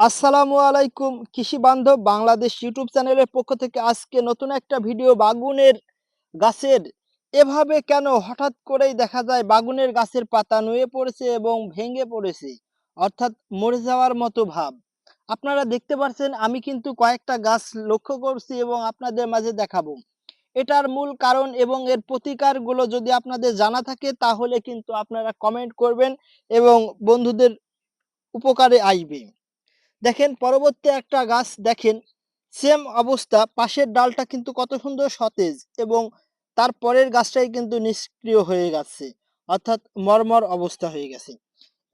আসসালামু আলাইকুম, কৃষি বান্ধব বাংলাদেশ ইউটিউব চ্যানেলের পক্ষ থেকে আজকে নতুন একটা ভিডিও বাগুনের গাছের, এভাবে কেন হঠাৎ করেই দেখা যায় বাগুনের গাছের পাতা নুয়ে পড়েছে এবং ভেঙে পড়েছে, অর্থাৎ মরে যাওয়ার মতো ভাব। আপনারা দেখতে পাচ্ছেন আমি কিন্তু কয়েকটা গাছ লক্ষ্য করছি এবং আপনাদের মাঝে দেখাবো। এটার মূল কারণ এবং এর প্রতিকারগুলো যদি আপনাদের জানা থাকে তাহলে কিন্তু আপনারা কমেন্ট করবেন এবং বন্ধুদের উপকারে আসবে। দেখেন পরবর্তী একটা গাছ দেখেন সেম অবস্থা, পাশের ডালটা কিন্তু কত সুন্দর সতেজ এবং তার পরের গাছটাই কিন্তু নিষ্ক্রিয় হয়ে গেছে, অর্থাৎ মরমর অবস্থা হয়ে গেছে।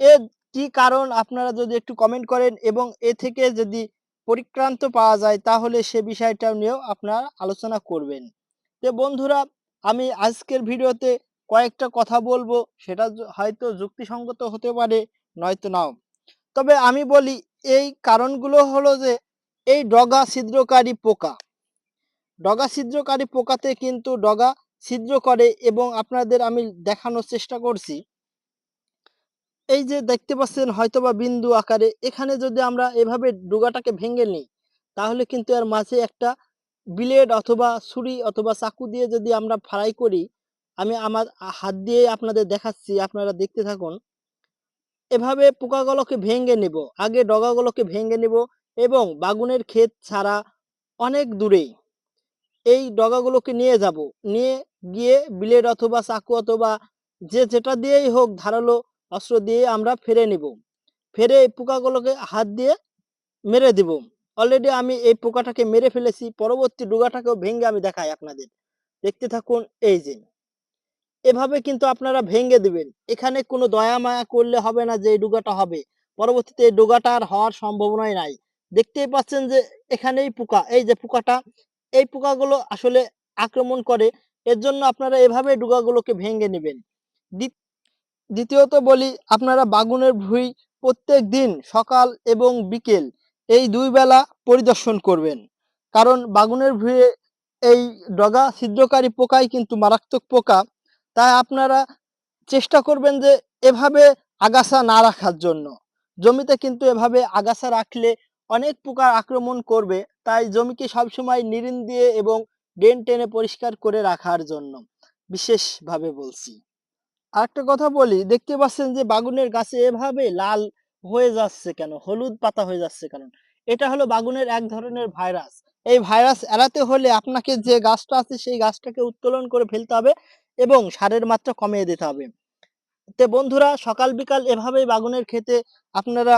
এর কি কারণ আপনারা যদি একটু কমেন্ট করেন এবং এ থেকে যদি পরিক্রান্ত পাওয়া যায় তাহলে সে বিষয়টা নিয়েও আপনারা আলোচনা করবেন। তো বন্ধুরা, আমি আজকের ভিডিওতে কয়েকটা কথা বলব, সেটা হয়তো যুক্তিসঙ্গত হতে পারে, নয়তো নাও। তবে আমি বলি এই কারণগুলো হলো যে, এই ডগা ছিদ্রকারী পোকা। ডগা ছিদ্রকারী পোকাতে কিন্তু ডগা ছিদ্র করে এবং আপনাদের আমি দেখানোর চেষ্টা করছি। এই যে দেখতে পাচ্ছেন হয়তোবা বিন্দু আকারে, এখানে যদি আমরা এভাবে ডোগাটাকে ভেঙে নিই, তাহলে কিন্তু এর মাঝে একটা ব্লেড অথবা ছুরি অথবা চাকু দিয়ে যদি আমরা ফ্রাই করি, আমি আমার হাত দিয়ে আপনাদের দেখাচ্ছি, আপনারা দেখতে থাকুন। এভাবে পোকাগুলোকে ভেঙে নেব। আগে ডগাগুলোকে ভেঙে নেব এবং বাগুনের ক্ষেত ছাড়া অনেক দূরে এই ডগাগুলোকে নিয়ে যাব। নিয়ে গিয়ে ব্লেড অথবা চাকু অথবা যে যেটা দিয়েই হোক ধারালো অস্ত্র দিয়ে আমরা ফেরে নেব। ফেরে এই পোকাগুলোকে হাত দিয়ে মেরে দিব। অলরেডি আমি এই পোকাটাকে মেরে ফেলেছি। পরবর্তী ডোগাটাকেও ভেঙে আমি দেখাই আপনাদের। দেখতে থাকুন এই যে। এভাবে কিন্তু আপনারা ভেঙে দিবেন। এখানে কোনো দয়া মায়া করলে হবে না যে এই ডোগাটা হবে। পরবর্তীতে এই ডোগাটা আর হওয়ার সম্ভাবনাই নাই। দেখতেই পাচ্ছেন যে এখানেই পোকা, এই যে পোকাটা, এই পোকাগুলো আসলে আক্রমণ করে। এর জন্য আপনারা এভাবে ডোগাগুলোকে ভেঙে নেবেন। দ্বিত- দ্বিতীয়ত বলি, আপনারা বাগুনের ভুঁই প্রত্যেক দিন সকাল এবং বিকেল এই দুই বেলা পরিদর্শন করবেন। কারণ বাগুনের ভুঁয়ে এই ডগা ছিদ্রকারী পোকাই কিন্তু মারাত্মক পোকা। তাই আপনারা চেষ্টা করবেন যে এভাবে আগাছা না রাখার জন্য। জমিতে কিন্তু এভাবে আগাছা রাখলে অনেক পোকা আক্রমণ করবে। তাই জমিকে সবসময় নিরিন দিয়ে এবং ডেন টেনে পরিষ্কার করে রাখার জন্য বিশেষভাবে বলছি। আরেকটা কথা বলি, দেখতে পাচ্ছেন যে বাগুনের গাছে এভাবে লাল হয়ে যাচ্ছে কেন? হলুদ পাতা হয়ে যাচ্ছে কেন? এটা হলো বাগুনের এক ধরনের ভাইরাস। এই ভাইরাস এড়াতে হলে আপনাকে যে গাছটা আছে সেই গাছটাকে উত্তোলন করে ফেলতে হবে। এবং সারের মাত্রা কমিয়ে দিতে হবে। তে বন্ধুরা সকাল বিকাল এভাবেই বাগুনের ক্ষেতে আপনারা